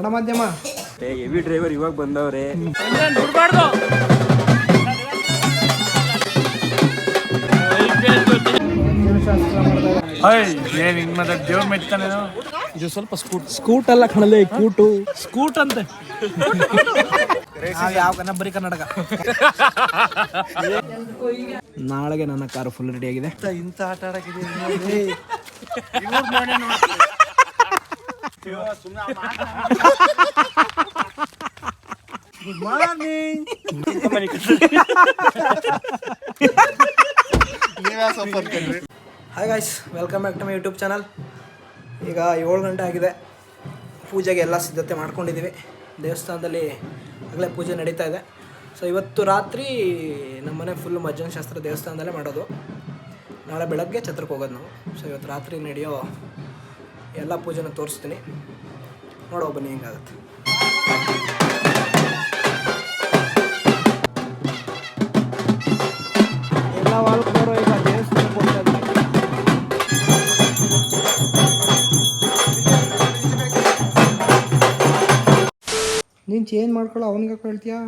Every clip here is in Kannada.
ಕನ್ನಡ ಮಾಧ್ಯಮ ಹೆವಿ ಡ್ರೈವರ್ ಇವಾಗ ಬಂದವ್ರೆ. ಏನ್ ಹಿಂಗ್ ದೇವ್ರ ಇದು? ಸ್ವಲ್ಪ ಸ್ಕೂಟ್ ಸ್ಕೂಟ್ ಅಲ್ಲ ಕಣಲೆ ಕೂಟು. ಸ್ಕೂಟ್ ಅಂತೆ. ಯಾವ ಕನ್ನ ಬರೀ ಕನ್ನಡಕ ನಾಳೆಗೆ ನನ್ನ ಕಾರು ಫುಲ್ ರೆಡಿ ಆಗಿದೆ. ಇಂತ ಆಟ ಆಡಕ್ಕಿದೆ hi guys welcome back to my YouTube channel ಈಗ ಏಳು ಗಂಟೆ ಆಗಿದೆ. ಪೂಜೆಗೆ ಎಲ್ಲ ಸಿದ್ಧತೆ ಮಾಡ್ಕೊಂಡಿದ್ದೀವಿ ದೇವಸ್ಥಾನದಲ್ಲಿ ಆಗಲೇ ಪೂಜೆ ನಡೀತಾ ಇದೆ. ಸೊ ಇವತ್ತು ರಾತ್ರಿ ನಮ್ಮನೆ ಫುಲ್ ಮಜ್ಜನ ಶಾಸ್ತ್ರ ದೇವಸ್ಥಾನದಲ್ಲೇ ಮಾಡೋದು. ನಾಳೆ ಬೆಳಗ್ಗೆ ಛತ್ರಕ್ಕೆ ಹೋಗೋದು ನಾವು. ಸೊ ಇವತ್ತು ರಾತ್ರಿ ನಡೆಯೋ ಎಲ್ಲ ಪೂಜೆನ ತೋರಿಸ್ತೀನಿ. ನೋಡೋ ಬನ್ನಿ ಹೆಂಗಾಗುತ್ತೆ. ಎಲ್ಲ ವಾಲ್ಕೋರು ಈಗ ದೇವಸ್ಥಾನಕ್ಕೆ ನೀನು ಚೇಂಜ್ ಮಾಡ್ಕೊಳ್ಳೋ ಅವನಿಗೆ ಕೇಳ್ತೀಯಾ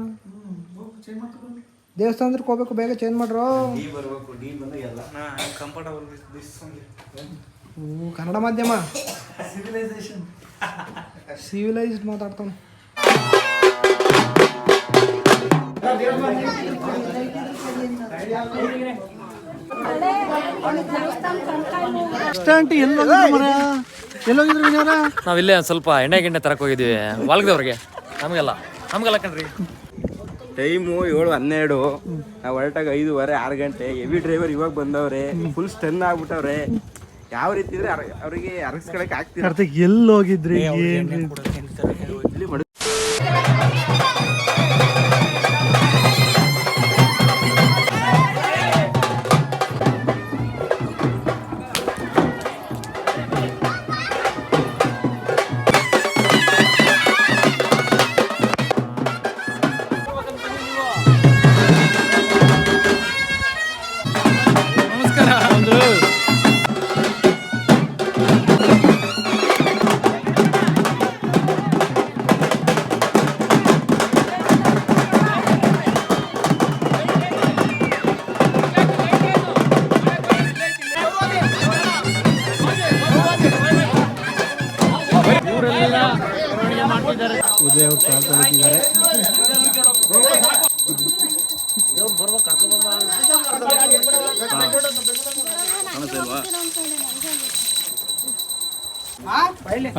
ದೇವಸ್ಥಾನಕ್ಕೆ ಹೋಗ್ಬೇಕು ಬೇಗ ಚೇಂಜ್ ಮಾಡ್ರೋ. ಓ, ಕನ್ನಡ ಮಾಧ್ಯಮ. ಸಿವಿಲೈಸ್ಡ್ ಮಾತಾಡ್ತಾನೆ ಆಂಟಿ ಎಲ್ಲೋಗಿದ್ರು ಮರ ಎಲ್ಲೋಗಿದ್ರು ವಿನಯರ ನಾವಿಲ್ಲೇ ಒಂದ್ ಸ್ವಲ್ಪ ಎಣ್ಣೆ ಗಿಣ್ಣೆ ತರಕ್ ಹೋಗಿದ್ವಿ. ವಾಲ್ಗದವ್ರಿಗೆ. ನಮಗೆಲ್ಲ. ನಮಗೆಲ್ಲ ಕಣ್ರಿ. ಟೈಮು ಏಳು ಹನ್ನೆರಡು. ನಾವು ಹೊರಟಾಗ ಐದುವರೆ ಆರು ಗಂಟೆ. ಹೆವಿ ಡ್ರೈವರ್ ಇವಾಗ ಬಂದವ್ರೆ. ಫುಲ್ ಸ್ಟೆನ್ ಆಗ್ಬಿಟ್ಟವ್ರೆ. ಯಾವ ರೀತಿ ಇದ್ರೆ ಅವರಿಗೆ ಅರಗಿಸ್ಕೊಳಕ್ ಆಗ್ತಿಲ್ಲ. ಎಲ್ಲೋಗಿದ್ರಿ ಏನ್ರಿ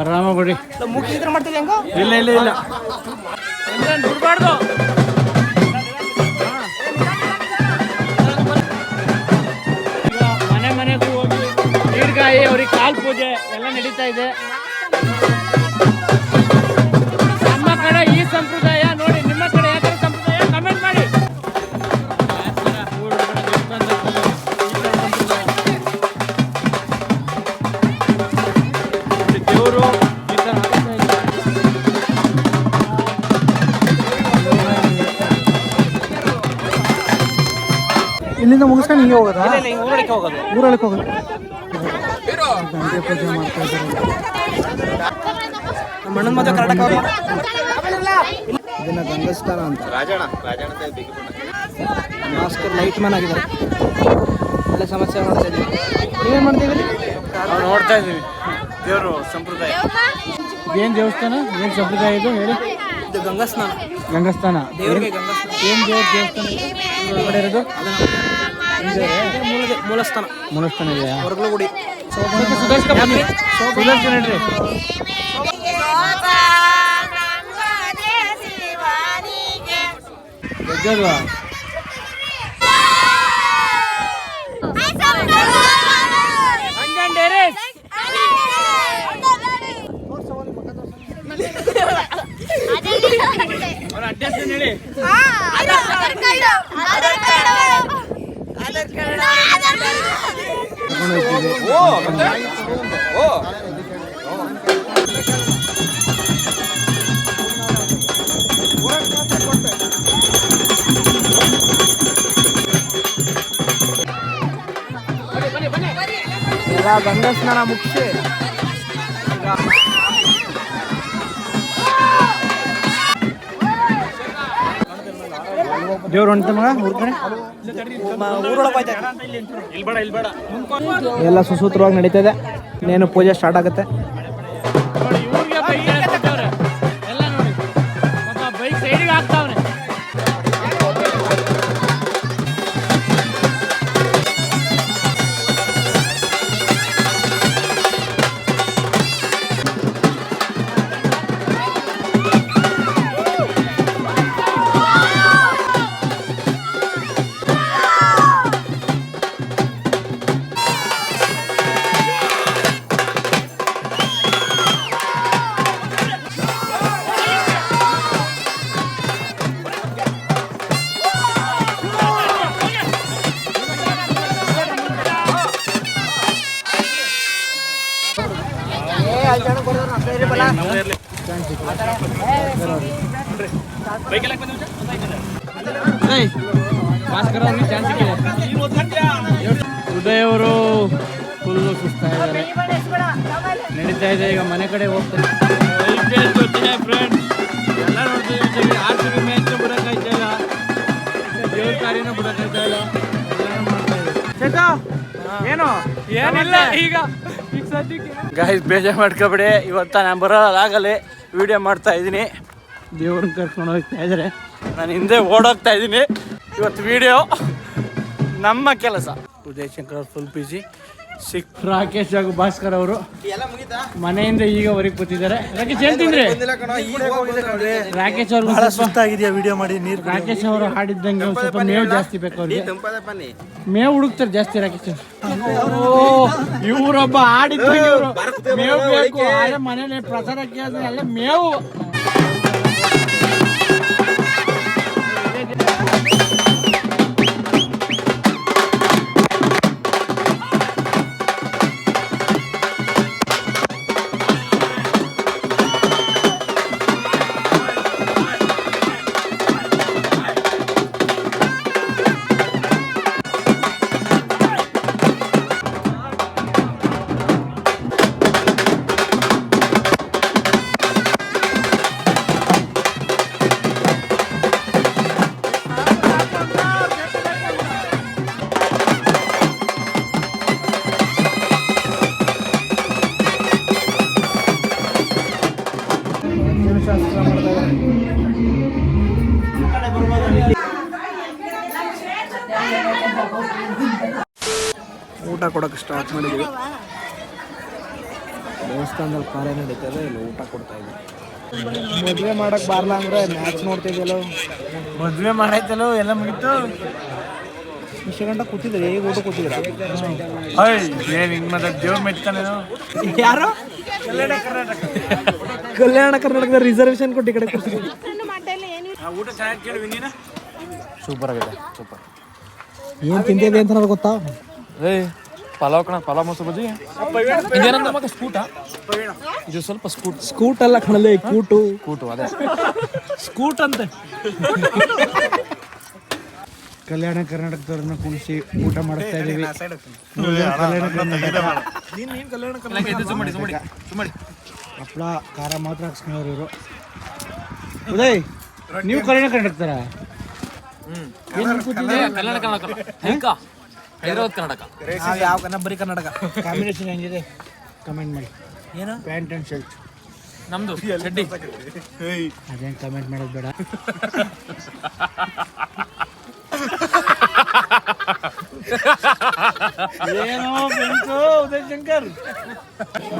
ಆರಾಮ ಬಿಡಿ. ಮುಖ್ಯ ಮಾಡ್ತೀವಿ ಹೆಂಗ? ಇಲ್ಲ ಇಲ್ಲ ಇಲ್ಲ. ಮನೆ ಮನೆಗೂ ಹೋಗಿ ನೀರ್ಗಾಯಿ ಅವ್ರಿಗೆ ಕಾಲ್ ಪೂಜೆ ಎಲ್ಲ ನಡೀತಾ ಇದೆ. ನಮ್ಮ ಕಡೆ ಈ ಸಂಪ್ರದಾಯ ನೋಡಿ ಇಲ್ಲಿಂದ ಮುಗಿಸ್ಕೊಂಡು ಹಿಂಗೆ ಹೋಗೋದಾ ಊರಡಿಕೆ ಹೋಗೋದು. ಊರೊಳಗೆ ಹೋಗೋದು. ನಮ್ಮ ಅಣ್ಣನ ಮದುವೆ ಕರ್ನಾಟಕ ಇದನ್ನ ಗಂಗಸ್ಥಾನ ಅಂತ. ಭಾಸ್ಕರ್ ಲೈಟ್ ಮ್ಯಾನ್ ಆಗಿದ್ದಾರೆ. ಒಳ್ಳೆ ಸಮಸ್ಯೆ ಮಾಡ್ತಾ ಇದ್ದೀವಿ. ನೀವೇನು ಮಾಡ್ತೀವಿ ನಾವು ನೋಡ್ತಾ ಇದ್ದೀವಿ. ದೇವರು ಸಂಪ್ರದಾಯ. ಏನು ದೇವಸ್ಥಾನ? ಏನ್ ಸಂಪ್ರದಾಯ ಇದು? ಹೇಳಿ. ಇದು ಗಂಗಸ್ನಾನ ಗಂಗಸ್ಥಾನ. ದೇವರಿಗೆ ಗಂಗಸ್ಥಾನ. ಏನು ದೇವ್ರ ದೇವಸ್ಥಾನ? ಇರೋದು? ಮೂಲಸ್ಥಾನ. ಮೂಲಸ್ಥಾನ ಇದೆಯಾ ಹೊರಗಲು ಗುಡಿ ಸುಧಾರಿಸ್ಕೊ ಬನ್ನಿ ಸುಧಾರಿಸ್ಕೊ ನಡ್ರಿ ಗೆದ್ದಲ್ವಾ ಅವ್ರ ಅಡ್ರೆಸ್ ಹೇಳಿ. ஓ ஓ ಎಲ್ಲ ಗಂಗ ಸ್ನಾನ ಮುಗಿಸಿ ದೇವ್ರು ಹೊಂಟ ಮಗ ಹುಡ್ಕಣೆ ಎಲ್ಲ ಸುಸೂತ್ರವಾಗಿ ನಡೀತಾ ಇದೆ. ಇನ್ನೇನು ಪೂಜೆ ಸ್ಟಾರ್ಟ್ ಆಗುತ್ತೆ. ಉದಯ್ ಅವರು ಫುಲ್ಲು ಸುಸ್ತಾಗಿದ್ದಾರೆ ನಡೀತಾ ಇದೆ ಈಗ ಮನೆ ಕಡೆ ಹೋಗ್ತಾರೆ ಐ ಪಿ ಎಲ್ ಗೊತ್ತಿದೆ ಫ್ರೆಂಡ್ ಎಲ್ಲ ನೋಡ್ತೀವಿ ಆರ್ ಸಿ ಬಿ ಮ್ಯಾಚ್ ಬಿಡೋಕ್ಕಾಯ್ತಾ ಇಲ್ಲ. ದೇವ್ರ ಕಾರ್ಯನ ಏನು ಏನಿಲ್ಲ ಈಗ ಗಾಯ್ಸ್ ಬೇಜಾರು ಮಾಡ್ಕೊಬಿಡಿ. ಇವತ್ತ ನಾನು ಬರೋದಾಗಲಿ ವಿಡಿಯೋ ಮಾಡ್ತಾ ಇದ್ದೀನಿ. ದೇವ್ರನ್ನ ಕರ್ಕೊಂಡು ಹೋಗ್ತಾ ಇದ್ದಾರೆ ನಾನು ಹಿಂದೆ ಓಡೋಗ್ತಾ ಇದ್ದೀನಿ. ಇವತ್ತು ವಿಡಿಯೋ ನಮ್ಮ ಕೆಲಸ. ಉದಯ್ ಶಂಕರ್ ಫುಲ್ ಬಿಸಿ ಸಿಕ್. ರಾಕೇಶ್ ಹಾಗೂ ಭಾಸ್ಕರ್ ಅವರು ಮನೆಯಿಂದ ಈಗ ಹೊರಗೆ ಕೂತಿದ್ದಾರೆ. ರಾಕೇಶ್ ಏನ್ ತಿಂದ್ರಿ? ರಾಕೇಶ್ ಅವ್ರು ಸುಸ್ತಾಗಿದೆಯಾ ವಿಡಿಯೋ ಮಾಡಿ ನೀರು ರಾಕೇಶ್ ಅವರು ಹಾಡಿದ್ದಂಗೆ ಸ್ವಲ್ಪ ಮೇವು ಜಾಸ್ತಿ ಬೇಕು ಅವ್ರಿಗೆ. ಮೇವು ಹುಡುಕ್ತಾರೆ ಜಾಸ್ತಿ ರಾಕೇಶ್ ಅವರು. ಇವರೊಬ್ಬ ಹಾಡಿದ್ದಂಗೆ ಇವ್ರು. ಮೇವು ಬೇಕು. ಆದ್ರೆ ಮನೇಲಿ ಪ್ರಸಾರಕ್ಕೆ ಆದ್ರೆ ಎಲ್ಲ ಮೇವು. ಊಟ ಕೊಡಕ್ಕೆ ಸ್ಟಾರ್ಟ್ ಮಾಡಿದ್ದೀವಿ ದೇವಸ್ಥಾನದಲ್ಲಿ ಕಾರ್ಯ ನಡೀತದೆ ಇದೆ ಇಲ್ಲಿ ಊಟ ಕೊಡ್ತಾ ಇದ್ದೀವಿ ಮದುವೆ ಮಾಡಕ್ ಬಾರ್ಲಾ ಅಂದ್ರೆ ಮ್ಯಾಚ್ ನೋಡ್ತಿದ್ಯಲ್ಲೋ? ಮದ್ವೆ ಮಾಡೈತಲೋ ಎಲ್ಲ ಮುಗಿತು. ಇಷ್ಟು ಗಂಟೆ ಕೂತಿದ್ರೆ ಈಗ ಊಟ ಕೂತಿದ್ರೆ ಏನ್ ಹಿಂಗ್ ದೇವ್ರ ಯಾರು? ಕಲ್ಯಾಣ ಕರ್ನಾಟಕದ ರಿಸರ್ವೇಶನ್ ಕೊಟ್ಟು ಈ ಕಡೆ ಕೂತಿದ್ದೀವಿ ಊಟ ಚೆನ್ನಾಗಿ ಕೇಳಿ ನೀನ ಸೂಪರ್ ಆಗಿದೆ ಸೂಪರ್. ಏನು ತಿಂದಿದೆ ಅಂತ ನನಗೆ ಗೊತ್ತಾ? ಏ ಪಲಾವ್ ಕಣ ಪಲಾವ್ ಮೊಸರು ಬಜ್ಜಿ. ಇದೇನಂತ ಮಗ ಸ್ಕೂಟ? ಇದು ಸ್ವಲ್ಪ ಸ್ಕೂಟ್. ಸ್ಕೂಟ್ ಅಲ್ಲ ಕಣಲೆ ಕೂಟು. ಕೂಟು ಅದೇ. ಸ್ಕೂಟ್ ಅಂತೆ. ಕಲ್ಯಾಣ ಕರ್ನಾಟಕದವ್ರನ್ನ ಕುಣಿಸಿ ಊಟ ಮಾಡ್ತಾ ಇದೀವಿ ಕಲ್ಯಾಣ ಕರ್ನಾಟಕ ಹಪ್ಪಳ ಖಾರ ಮಾತ್ರ ಹಾಕ್ಸ್ಕೊಂಡವ್ರು ಇವರು. ಉದಯ್ ನೀವು ಕಲ್ಯಾಣ ಕರ್ನಾಟಕರ ಕಲ್ಯಾಣ ಕರ್ನಾಟಕ ಹೈದರಾಬಾದ್ ಕರ್ನಾಟಕ ಯಾವ ಕನ್ನಡ? ಬರೀ ಕರ್ನಾಟಕ ಕಾಂಬಿನೇಷನ್ ಹೆಂಗಿದೆ? ಕಮೆಂಟ್ ಮಾಡಿ. ಏನು? ಪ್ಯಾಂಟ್ ಆ್ಯಂಡ್ ಶರ್ಟ್ ನಮ್ದು ಚಡ್ಡಿ. ಅದೇನು ಕಮೆಂಟ್ ಮಾಡೋದು ಬೇಡ. ಏನೋ ಬೆಂಕು ಉದಯ್ ಶಂಕರ್.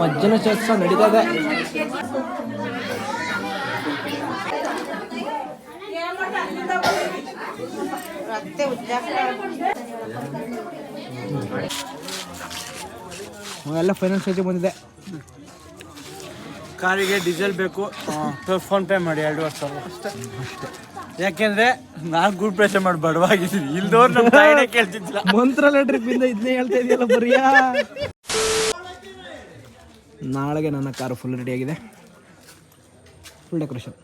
ಮಜ್ಜನ ಚರ್ಚ ನಡೀತಾ ಎಲ್ಲ ಫೈನಲ್ ಸ್ಟೇಜ್ ಬಂದಿದೆ. ಕಾರಿಗೆ ಡೀಸೆಲ್ ಬೇಕು. ಫೋನ್ ಪೇ ಮಾಡಿ ಎರಡು ವರ್ಷ. ಅಷ್ಟೇ. ಯಾಕೆಂದ್ರೆ ನಾನು ಗುಡ್ ಪ್ರೆಷರ್ ಮಾಡಿ ಬಡವಾಗಿದ್ದೀನಿ. ಇಲ್ದವ್ರು ನಮ್ಮ ತಾಯಿನೇ ಕೇಳ್ತಿದ್ದಿಲ್ಲ. ಮಂತ್ರಾಲಯ ಟ್ರಿಪ್ ಇಂದ ಇದನ್ನೇ ಹೇಳ್ತಾ ಇದೆಯಲ್ಲ ಬರಿಯಾ? ನಾಳೆಗೆ ನನ್ನ ಕಾರು ಫುಲ್ ರೆಡಿ ಆಗಿದೆ. ಫುಲ್ ಡೆಕೋರೇಷನ್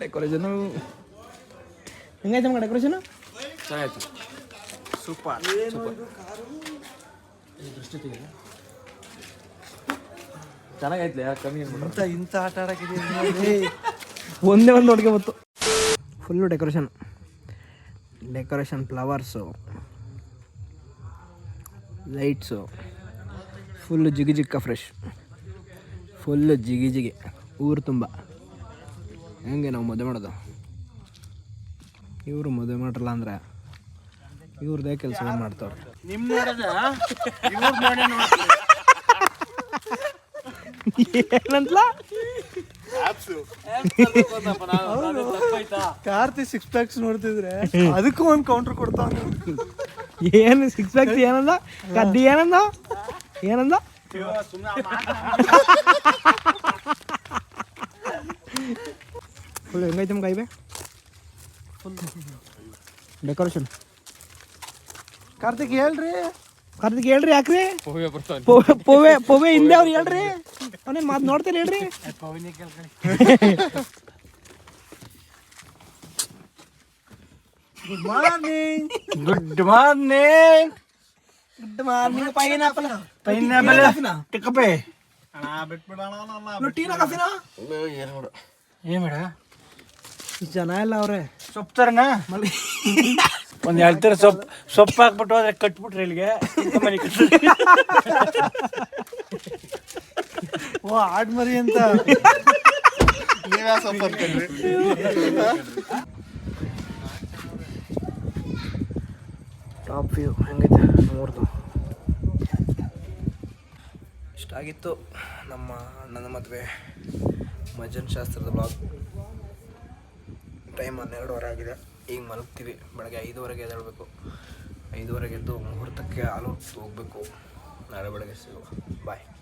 ಡೆಕೋರೇಷನು ಹೆಂಗಾಯ್ತು ನಮ್ಗೆ ಡೆಕೋರೇಷನ್ ಚೆನ್ನಾಗಿತ್ತು. ಸೂಪರ್ ಚೆನ್ನಾಗೈತ್ಲೆ ಕಮ್ಮಿ ಇಂಥ ಇಂಥ ಆಟ ಆಡಕ್ಕೆ ಒಂದೇ ಒಂದು ಅಡುಗೆ ಬಂತು. Full decoration decoration flowers lights full ಜಿಗಿ ಜಿಕ್ಕ ಫ್ರೆಶ್ ಫುಲ್ಲು ಜಿಗಿ ಜಿಗಿ. ಊರು ತುಂಬ. ಹೆಂಗೆ ನಾವು ಮದುವೆ ಮಾಡೋದು? ಇವರು ಮದುವೆ ಮಾಡ್ರಲ್ಲ ಅಂದ್ರೆ ಇವ್ರದೇ ಕೆಲಸ ಮಾಡ್ತಾವ್ರೆ? ನಿಮ್ ನೋಡದ? ಇವ್ರ್ ನೋಡೇ ನೋಡ್ತೀನಿ. ಏನಂತಲ ಕಾರ್ತಿ ಸಿಕ್ಸ್ ಪ್ಯಾಕ್ಸ್ ನೋಡ್ತಿದ್ರೆ ಅದಕ್ಕೂ ಒಂದು ಕೌಂಟರ್ ಕೊಡ್ತಾವ ಏನು ಸಿಕ್ಸ್ ಪ್ಯಾಕ್ಸ್ ಏನಂದ ಕಡ್ಡಿ ಏನಂದ ಏನಂದ ಫುಲ್ ಹೆಂಗೈತೆ ಇವೆ ಡೆಕೋರೇಷನ್ ಕಾರ್ತಿಕ್ ಹೇಳ್ರಿ ಕಾರ್ತಿಕ್ ಹೇಳ್ರಿ ಯಾಕ್ರಿ ಹೋಗಿ ಬರ್ತಾನೆ ಪೊವೆ ಪೊವೆ ಪೊವೆ ಹಿಂದೆ ಅವ್ರು ಹೇಳ್ರಿ ಅವನೇನು ಮಾತು ನೋಡ್ತೀನಿ ಹೇಳ್ರಿ good morning good morning good morning pineapple pineapple ಟಿಕ್ಕಪೆ Tina ಕಾಫಿನಾ ಏನ್ ಮೇಡ ಜನ ಎಲ್ಲ ಅವ್ರೆ. ಸೊಪ್ಪು ತರನ ಮಲ್ಲಿ ಒಂದ್ ಎರಡು ತರ ಸೊಪ್ಪು ಸೊಪ್ಪು ಹಾಕ್ಬಿಟ್ಟು ಹೋದ್ರೆ ಕಟ್ಬಿಟ್ರಿ ಇಲ್ಲಿಗೆ. ಓ ಆಡ್ ಮರಿ ಅಂತ. ಟಾಪ್ ವ್ಯೂ ಹೆಂಗೈತೆ ಮೂರ್ದು. ಇಷ್ಟಾಗಿತ್ತು ನಮ್ಮ ಅಣ್ಣನ ಮದುವೆ. ಮಜನ್ ಶಾಸ್ತ್ರದ ಬ್ಲಾಗ್ ಟೈಮ್ ಹನ್ನೆರಡುವರೆ ಆಗಿದೆ. ಈಗ ಮಲಗ್ತೀವಿ. ಬೆಳಗ್ಗೆ ಐದುವರೆಗೆ ಎದ್ದೇಳಬೇಕು. ಐದುವರೆಗೆ ಎದ್ದು ಮುಹೂರ್ತಕ್ಕೆ ಹಾಲು ಹೋಗಬೇಕು. ನಾಳೆ ಬೆಳಗ್ಗೆ ಸಿಗುವ. ಬಾಯ್